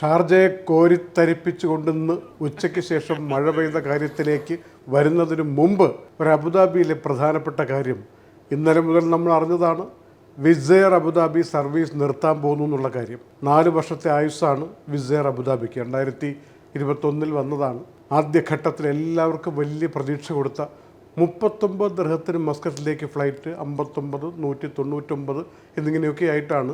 ഷാർജയെ കോരിത്തരിപ്പിച്ചു കൊണ്ടുവന്ന് ഉച്ചയ്ക്ക് ശേഷം മഴ പെയ്ത കാര്യത്തിലേക്ക് വരുന്നതിന് മുമ്പ് ഒരു അബുദാബിയിലെ പ്രധാനപ്പെട്ട കാര്യം ഇന്നലെ മുതൽ നമ്മൾ അറിഞ്ഞതാണ് വിസയർ അബുദാബി സർവീസ് നിർത്താൻ പോകുന്നു എന്നുള്ള കാര്യം. നാല് വർഷത്തെ ആയുസ്സാണ് വിസയർ അബുദാബിക്ക്. രണ്ടായിരത്തി ഇരുപത്തൊന്നിൽ വന്നതാണ്. ആദ്യഘട്ടത്തിൽ എല്ലാവർക്കും വലിയ പ്രതീക്ഷ കൊടുത്ത മുപ്പത്തൊമ്പത് ദൃഹത്തിന് മസ്കറ്റിലേക്ക് ഫ്ലൈറ്റ് അമ്പത്തൊമ്പത് നൂറ്റി തൊണ്ണൂറ്റൊമ്പത് എന്നിങ്ങനെയൊക്കെ ആയിട്ടാണ്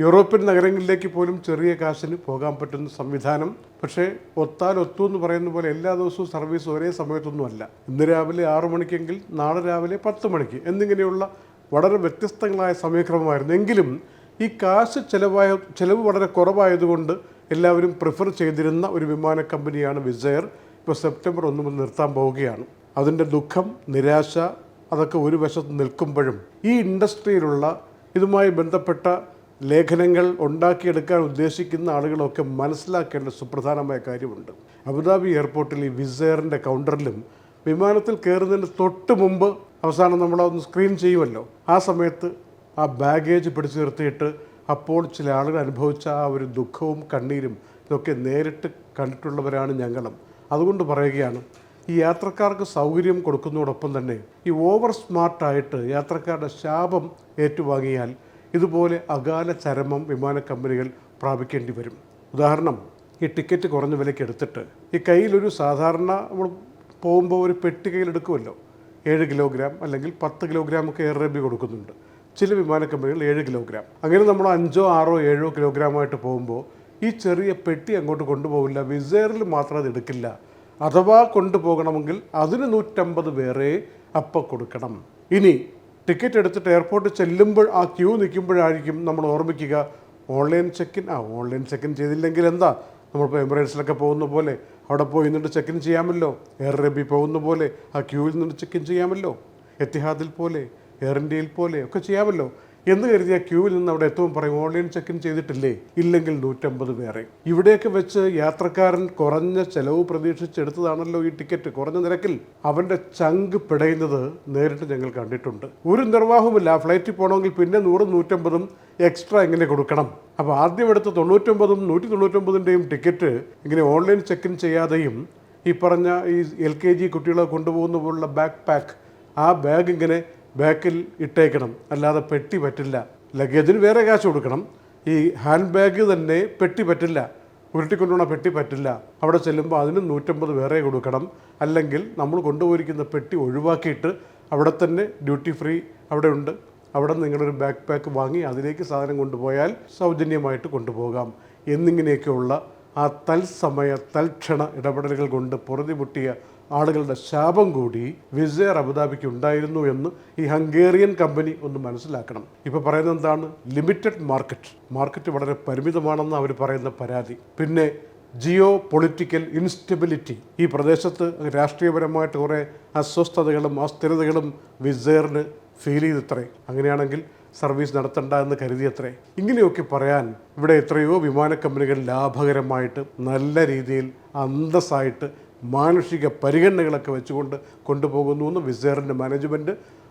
യൂറോപ്യൻ നഗരങ്ങളിലേക്ക് പോലും ചെറിയ കാശിന് പോകാൻ പറ്റുന്ന സംവിധാനം പക്ഷേ ഒത്താൽ ഒത്തു എന്ന് പറയുന്ന പോലെ എല്ലാ ദിവസവും സർവീസ് ഒരേ സമയത്തൊന്നുമല്ല. ഇന്ന് രാവിലെ ആറു മണിക്കെങ്കിൽ നാളെ രാവിലെ പത്ത് മണിക്ക് എന്നിങ്ങനെയുള്ള വളരെ വ്യത്യസ്തങ്ങളായ സമയക്രമമായിരുന്നു. എങ്കിലും ഈ കാശ് ചിലവായ ചിലവ് വളരെ കുറവായതുകൊണ്ട് എല്ലാവരും പ്രിഫർ ചെയ്തിരുന്ന ഒരു വിമാന കമ്പനിയാണ് വിസയർ. ഇപ്പോൾ സെപ്റ്റംബർ ഒന്ന് മുതൽ നിർത്താൻ പോവുകയാണ്. അതിന്റെ ദുഃഖം നിരാശ അതൊക്കെ ഒരു വശത്ത് നിൽക്കുമ്പോഴും ഈ ഇൻഡസ്ട്രിയിലുള്ള ഇതുമായി ബന്ധപ്പെട്ട ലേഖനങ്ങൾ ഉണ്ടാക്കിയെടുക്കാൻ ഉദ്ദേശിക്കുന്ന ആളുകളൊക്കെ മനസ്സിലാക്കേണ്ട സുപ്രധാനമായ കാര്യമുണ്ട്. അബുദാബി എയർപോർട്ടിൽ ഈ വിസയറിന്റെ കൗണ്ടറിലും വിമാനത്തിൽ കയറുന്നതിന് തൊട്ട് മുമ്പ് അവസാനം നമ്മളൊന്ന് സ്ക്രീൻ ചെയ്യുമല്ലോ. ആ സമയത്ത് ആ ബാഗേജ് പിടിച്ചു നിർത്തിയിട്ട് അപ്പോൾ ചില ആളുകൾ അനുഭവിച്ച ആ ഒരു ദുഃഖവും കണ്ണീരും ഇതൊക്കെ നേരിട്ട് കണ്ടിട്ടുള്ളവരാണ് ഞങ്ങളും. അതുകൊണ്ട് പറയുകയാണ് ഈ യാത്രക്കാർക്ക് സൗകര്യം കൊടുക്കുന്നതോടൊപ്പം തന്നെ ഈ ഓവർ സ്മാർട്ടായിട്ട് യാത്രക്കാരുടെ ശാപം ഏറ്റുവാങ്ങിയാൽ ഇതുപോലെ അകാല ചരമം വിമാന കമ്പനികൾ പ്രാപിക്കേണ്ടി വരും. ഉദാഹരണം ഈ ടിക്കറ്റ് കുറഞ്ഞ വിലയ്ക്ക് എടുത്തിട്ട്. ഈ കയ്യിലൊരു സാധാരണ നമ്മൾ പോകുമ്പോൾ ഒരു പെട്ടി കയ്യിലെടുക്കുമല്ലോ ഏഴ് കിലോഗ്രാം അല്ലെങ്കിൽ പത്ത് കിലോഗ്രാം ഒക്കെ എയർ റേബി കൊടുക്കുന്നുണ്ട്. ചില വിമാന കമ്പനികൾ ഏഴ് കിലോഗ്രാം. അങ്ങനെ നമ്മൾ അഞ്ചോ ആറോ ഏഴോ കിലോഗ്രാമായിട്ട് പോകുമ്പോൾ ഈ ചെറിയ പെട്ടി അങ്ങോട്ട് കൊണ്ടുപോകില്ല. വിസേറിൽ മാത്രം അത് എടുക്കില്ല. അഥവാ കൊണ്ടുപോകണമെങ്കിൽ അതിന് നൂറ്റമ്പത് വേറെ അപ്പം കൊടുക്കണം. ഇനി ടിക്കറ്റ് എടുത്തിട്ട് എയർപോർട്ടിൽ ചെല്ലുമ്പോൾ ആ ക്യൂ നിൽക്കുമ്പോഴായിരിക്കും നമ്മൾ ഓർമ്മിക്കുക ഓൺലൈൻ ചെക്കിൻ ആ ഓൺലൈൻ ചെക്കിൻ ചെയ്തില്ലെങ്കിൽ എന്താ? നമ്മളിപ്പോൾ എമിറേറ്റ്സിലൊക്കെ പോകുന്ന പോലെ അവിടെ പോയി നിന്നിട്ട് ചെക്കിൻ ചെയ്യാമല്ലോ. എയർ റബി പോകുന്ന പോലെ ആ ക്യൂവിൽ നിന്ന് ചെക്കിൻ ചെയ്യാമല്ലോ. എത്തിഹാദിൽ പോലെ എയർ ഇന്ത്യയിൽ പോലെ ഒക്കെ ചെയ്യാമല്ലോ. എന്ന് കരുതിയ ക്യൂവിൽ നിന്ന് അവിടെ എത്തുമ്പോൾ പറയും ഓൺലൈൻ ചെക്ക് ഇൻ ചെയ്തിട്ടില്ലേ? ഇല്ലെങ്കിൽ നൂറ്റമ്പത് വേറെ ഇവിടെയൊക്കെ വെച്ച് യാത്രക്കാരൻ കുറഞ്ഞ ചെലവ് പ്രതീക്ഷിച്ചെടുത്തതാണല്ലോ ഈ ടിക്കറ്റ് കുറഞ്ഞ നിരക്കിൽ അവന്റെ ചങ്ക് പിടയുന്നത് നേരിട്ട് ഞങ്ങൾ കണ്ടിട്ടുണ്ട്. ഒരു നിർവാഹവുമില്ല. ഫ്ലൈറ്റിൽ പോകണമെങ്കിൽ പിന്നെ നൂറും നൂറ്റമ്പതും എക്സ്ട്രാ എങ്ങനെ കൊടുക്കണം. അപ്പോൾ ആദ്യം എടുത്ത് തൊണ്ണൂറ്റൊമ്പതും നൂറ്റി തൊണ്ണൂറ്റൊമ്പതിന്റെയും ടിക്കറ്റ് ഇങ്ങനെ ഓൺലൈൻ ചെക്ക് ഇൻ ചെയ്യാതെയും ഈ പറഞ്ഞ ഈ എൽ കെ ജി കുട്ടികളെ കൊണ്ടുപോകുന്ന പോലുള്ള ബാക്ക് പാക്ക് ആ ബാഗ് ഇങ്ങനെ ബാക്കിൽ ഇട്ടേക്കണം. അല്ലാതെ പെട്ടി പറ്റില്ല. ലഗേജിന് വേറെ കാശ് കൊടുക്കണം. ഈ ഹാൻഡ് ബാഗ് തന്നെ പെട്ടി പറ്റില്ല. ഉരുട്ടിക്കൊണ്ടുപോണ പെട്ടി പറ്റില്ല. അവിടെ ചെല്ലുമ്പോൾ അതിന് നൂറ്റമ്പത് വേറെ കൊടുക്കണം. അല്ലെങ്കിൽ നമ്മൾ കൊണ്ടുപോയിരിക്കുന്ന പെട്ടി ഒഴിവാക്കിയിട്ട് അവിടെ തന്നെ ഡ്യൂട്ടി ഫ്രീ അവിടെ ഉണ്ട്. അവിടെ നിങ്ങളൊരു ബാക്ക് പാക്ക് വാങ്ങി അതിലേക്ക് സാധനം കൊണ്ടുപോയാൽ സൗജന്യമായിട്ട് കൊണ്ടുപോകാം. എന്നിങ്ങനെയൊക്കെയുള്ള ആ തൽസമയ തൽക്ഷണ ഇടപെടലുകൾ കൊണ്ട് പൊറുതിമുട്ടിയ ആളുകളുടെ ശാപം കൂടി വിസയർ അബുദാബിക്ക് ഉണ്ടായിരുന്നു എന്ന് ഈ ഹംഗേറിയൻ കമ്പനി ഒന്ന് മനസ്സിലാക്കണം. ഇപ്പോൾ പറയുന്നത് എന്താണ്? Limited market. മാർക്കറ്റ് വളരെ പരിമിതമാണെന്ന് അവർ പറയുന്ന പരാതി. പിന്നെ ജിയോ പൊളിറ്റിക്കൽ ഇൻസ്റ്റബിലിറ്റി. ഈ പ്രദേശത്ത് രാഷ്ട്രീയപരമായിട്ട് കുറേ അസ്വസ്ഥതകളും അസ്ഥിരതകളും വിസയറിന് ഫീൽ ചെയ്തത്രേ. അങ്ങനെയാണെങ്കിൽ സർവീസ് നടത്തണ്ട എന്ന് കരുതിയത്രേ. ഇങ്ങനെയൊക്കെ പറയാൻ ഇവിടെ എത്രയോ വിമാന കമ്പനികൾ ലാഭകരമായിട്ട് നല്ല രീതിയിൽ അന്തസ്സായിട്ട് മാനുഷിക പരിഗണനകളൊക്കെ വെച്ചുകൊണ്ട് കൊണ്ടുപോകുന്നു എന്ന് വിസേറിന്റെ മാനേജ്മെന്റ്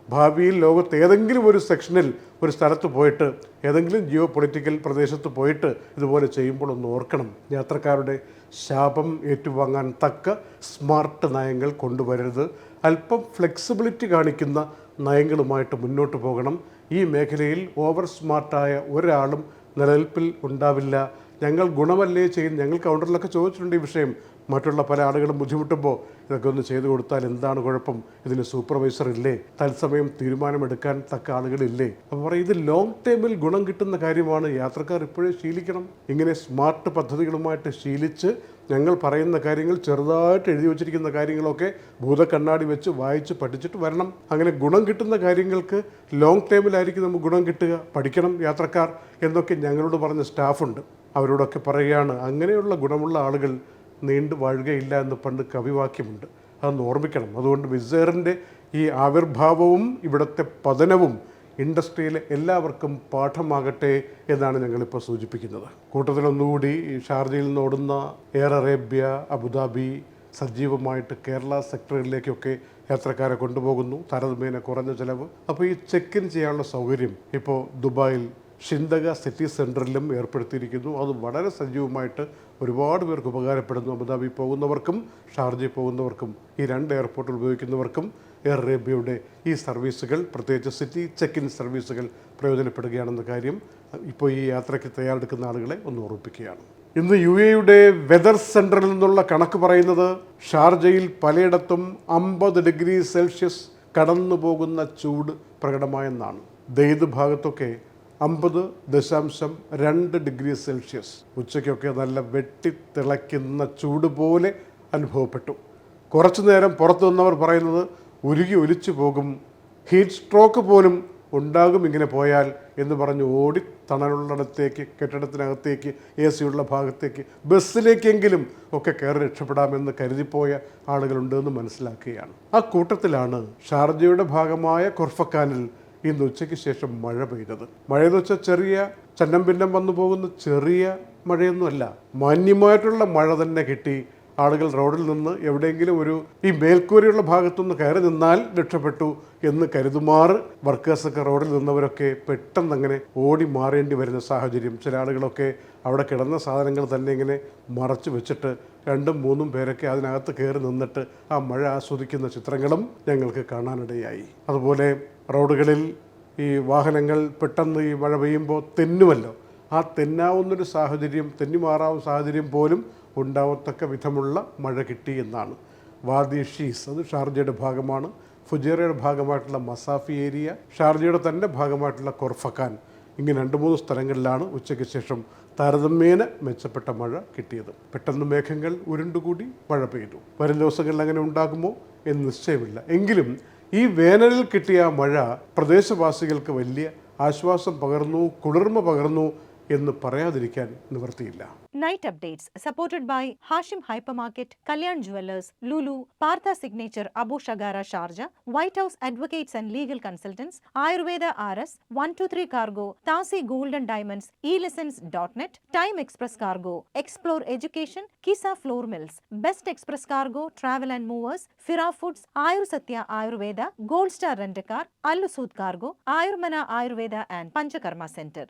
ഭാവിയിൽ ലോകത്ത് ഏതെങ്കിലും ഒരു സെക്ഷനിൽ ഒരു സ്ഥലത്ത് പോയിട്ട് ഏതെങ്കിലും ജിയോ പൊളിറ്റിക്കൽ പ്രദേശത്ത് പോയിട്ട് ഇതുപോലെ ചെയ്യുമ്പോൾ ഒന്ന് ഓർക്കണം. യാത്രക്കാരുടെ ശാപം ഏറ്റുവാങ്ങാൻ തക്ക സ്മാർട്ട് നയങ്ങൾ കൊണ്ടുവരരുത്. അല്പം ഫ്ലെക്സിബിലിറ്റി കാണിക്കുന്ന നയങ്ങളുമായിട്ട് മുന്നോട്ട് പോകണം. ഈ മേഖലയിൽ ഓവർ സ്മാർട്ടായ ഒരാളും നിലനിൽപ്പിൽ ഉണ്ടാവില്ല. ഞങ്ങൾ ഗുണമല്ലേ ചെയ്യും ഞങ്ങൾ കൗണ്ടറിലൊക്കെ ചോദിച്ചിട്ടുണ്ട് ഈ വിഷയം. മറ്റുള്ള പല ആളുകളും ബുദ്ധിമുട്ടുമ്പോൾ ഇതൊക്കെ ഒന്ന് ചെയ്തു കൊടുത്താൽ എന്താണ് കുഴപ്പം? ഇതിന് സൂപ്പർവൈസർ ഇല്ലേ? തത്സമയം തീരുമാനമെടുക്കാൻ തക്ക ആളുകളില്ലേ? അപ്പോൾ പറയും ഇത് ലോങ് ടേമിൽ ഗുണം കിട്ടുന്ന കാര്യമാണ്. യാത്രക്കാർ ഇപ്പോഴേ ശീലിക്കണം. ഇങ്ങനെ സ്മാർട്ട് പദ്ധതികളുമായിട്ട് ശീലിച്ച് ഞങ്ങൾ പറയുന്ന കാര്യങ്ങൾ ചെറുതായിട്ട് എഴുതി വച്ചിരിക്കുന്ന കാര്യങ്ങളൊക്കെ ഭൂതക്കണ്ണാടി വെച്ച് വായിച്ച് പഠിച്ചിട്ട് വരണം. അങ്ങനെ ഗുണം കിട്ടുന്ന കാര്യങ്ങൾക്ക് ലോങ് ടൈമിലായിരിക്കും നമുക്ക് ഗുണം കിട്ടുക. പഠിക്കണം യാത്രക്കാർ എന്നൊക്കെ ഞങ്ങളോട് പറഞ്ഞ സ്റ്റാഫുണ്ട് അവരോടൊക്കെ പറയുകയാണ് അങ്ങനെയുള്ള ഗുണമുള്ള ആളുകൾ നീണ്ടു വാഴുകയില്ല എന്ന് പണ്ട് കവിവാക്യമുണ്ട്. അതൊന്ന് ഓർമ്മിക്കണം. അതുകൊണ്ട് വിസേറിന്റെ ഈ ആവിർഭാവവും ഇവിടുത്തെ പതനവും ഇൻഡസ്ട്രിയിലെ എല്ലാവർക്കും പാഠമാകട്ടെ എന്നാണ് ഞങ്ങളിപ്പോൾ സൂചിപ്പിക്കുന്നത്. കൂട്ടത്തിലൊന്നുകൂടി ഷാർജയിൽ നിന്ന് ഓടുന്ന എയർ അറേബ്യ അബുദാബി സജീവമായിട്ട് കേരള സെക്ടറിലേക്കൊക്കെ യാത്രക്കാരെ കൊണ്ടുപോകുന്നു. താരതമ്യേന കുറഞ്ഞ ചിലവ്. അപ്പോൾ ഈ ചെക്ക് ഇൻ ചെയ്യാനുള്ള സൗകര്യം ഇപ്പോൾ ദുബായിൽ ഷിന്തക സിറ്റി സെന്ററിലും ഏർപ്പെടുത്തിയിരിക്കുന്നു. അത് വളരെ സജീവമായിട്ട് ഒരുപാട് പേർക്ക് ഉപകാരപ്പെടുന്നു. അബുദാബി പോകുന്നവർക്കും ഷാർജയിൽ പോകുന്നവർക്കും ഈ രണ്ട് എയർപോർട്ടുകൾ ഉപയോഗിക്കുന്നവർക്കും എയർ അറേബ്യയുടെ ഈ സർവീസുകൾ പ്രത്യേകിച്ച് സിറ്റി ചെക്ക് ഇൻ സർവീസുകൾ പ്രയോജനപ്പെടുകയാണെന്ന കാര്യം ഇപ്പോൾ ഈ യാത്രയ്ക്ക് തയ്യാറെടുക്കുന്ന ആളുകളെ ഒന്ന് ഓർമ്മിപ്പിക്കുകയാണ്. ഇന്ന് യു എയുടെ വെതർ സെന്ററിൽ നിന്നുള്ള കണക്ക് പറയുന്നത് ഷാർജയിൽ പലയിടത്തും അമ്പത് ഡിഗ്രി സെൽഷ്യസ് കടന്നു പോകുന്ന ചൂട് പ്രകടമായെന്നാണ്. ദൈത് ഭാഗത്തൊക്കെ അമ്പത് ദശാംശം രണ്ട് ഡിഗ്രി സെൽഷ്യസ്. ഉച്ചയ്ക്കൊക്കെ നല്ല വെട്ടിത്തിളയ്ക്കുന്ന ചൂട് പോലെ അനുഭവപ്പെട്ടു. കുറച്ചു നേരം പുറത്തു നിന്നവർ പറയുന്നത് ഉരുകി ഒലിച്ചു പോകും. ഹീറ്റ് സ്ട്രോക്ക് പോലും ഉണ്ടാകും ഇങ്ങനെ പോയാൽ എന്ന് പറഞ്ഞ് ഓടി തണലുള്ളിടത്തേക്ക് കെട്ടിടത്തിനകത്തേക്ക് എ സി ഉള്ള ഭാഗത്തേക്ക് ബസ്സിലേക്കെങ്കിലും ഒക്കെ കയറി രക്ഷപ്പെടാമെന്ന് കരുതിപ്പോയ ആളുകളുണ്ടെന്ന് മനസ്സിലാക്കുകയാണ്. ആ കൂട്ടത്തിലാണ് ഷാർജയുടെ ഭാഗമായ കൊർഫക്കാനിൽ ഇന്ന് ഉച്ചയ്ക്ക് ശേഷം മഴ പെയ്തത്. മഴയെന്ന് വെച്ചാൽ ചെറിയ ചന്നം ഭിന്നം വന്നു പോകുന്ന ചെറിയ മഴയൊന്നുമല്ല മാന്യമായിട്ടുള്ള മഴ തന്നെ കിട്ടി. ആളുകൾ റോഡിൽ നിന്ന് എവിടെയെങ്കിലും ഒരു ഈ മേൽക്കൂരയുള്ള ഭാഗത്തുനിന്ന് കയറി നിന്നാൽ രക്ഷപ്പെട്ടു എന്ന് കരുതുമാർ വർക്കേഴ്സൊക്കെ റോഡിൽ നിന്നവരൊക്കെ പെട്ടെന്ന് അങ്ങനെ ഓടി മാറേണ്ടി വരുന്ന സാഹചര്യം. ചില ആളുകളൊക്കെ അവിടെ കിടന്ന സാധനങ്ങൾ തന്നെ ഇങ്ങനെ മറച്ചു വെച്ചിട്ട് രണ്ടും മൂന്നും പേരൊക്കെ അതിനകത്ത് കയറി നിന്നിട്ട് ആ മഴ ആസ്വദിക്കുന്ന ചിത്രങ്ങളും ഞങ്ങൾക്ക് കാണാനിടയായി. അതുപോലെ റോഡുകളിൽ ഈ വാഹനങ്ങൾ പെട്ടെന്ന് ഈ മഴ പെയ്യുമ്പോൾ തെന്നുമല്ലോ. ആ തെന്നാവുന്നൊരു സാഹചര്യം തെന്നിമാറാവുന്ന സാഹചര്യം പോലും ഉണ്ടാവത്തക്ക വിധമുള്ള മഴ കിട്ടി എന്നാണ്. വാദി ഷീസ് അത് ഷാർജയുടെ ഭാഗമാണ്. ഫുജേറയുടെ ഭാഗമായിട്ടുള്ള മസാഫി ഏരിയ ഷാർജയുടെ തന്നെ ഭാഗമായിട്ടുള്ള കൊർഫക്കാൻ ഇങ്ങനെ രണ്ട് മൂന്ന് സ്ഥലങ്ങളിലാണ് ഉച്ചയ്ക്ക് ശേഷം താരതമ്യേന മെച്ചപ്പെട്ട മഴ കിട്ടിയത്. പെട്ടെന്ന് മേഘങ്ങൾ ഉരുണ്ടുകൂടി മഴ പെയ്തു. വരും ദിവസങ്ങളിൽ അങ്ങനെ ഉണ്ടാകുമോ എന്ന് നിശ്ചയമില്ല. എങ്കിലും ഈ വേനലിൽ കിട്ടിയ മഴ പ്രദേശവാസികൾക്ക് വലിയ ആശ്വാസം പകർന്നു കുളിർമ പകർന്നു എന്ന് പറയാതിരിക്കാൻ നിവൃത്തിയില്ല. Night updates supported by Hashim hypermarket Kalyan jewellers Lulu Partha signature Abu Shagara Sharjah white house advocates and legal consultants Ayurveda R S one two three cargo താസി golden diamonds E lessons dot net time express cargo explore education Qissa flour mills best express cargo travel and movers ഫിറാ foods Ayur Satya Ayurveda gold star rent car അല്ലുസൂത് cargo Ayurmana Ayurveda and panchakarma centre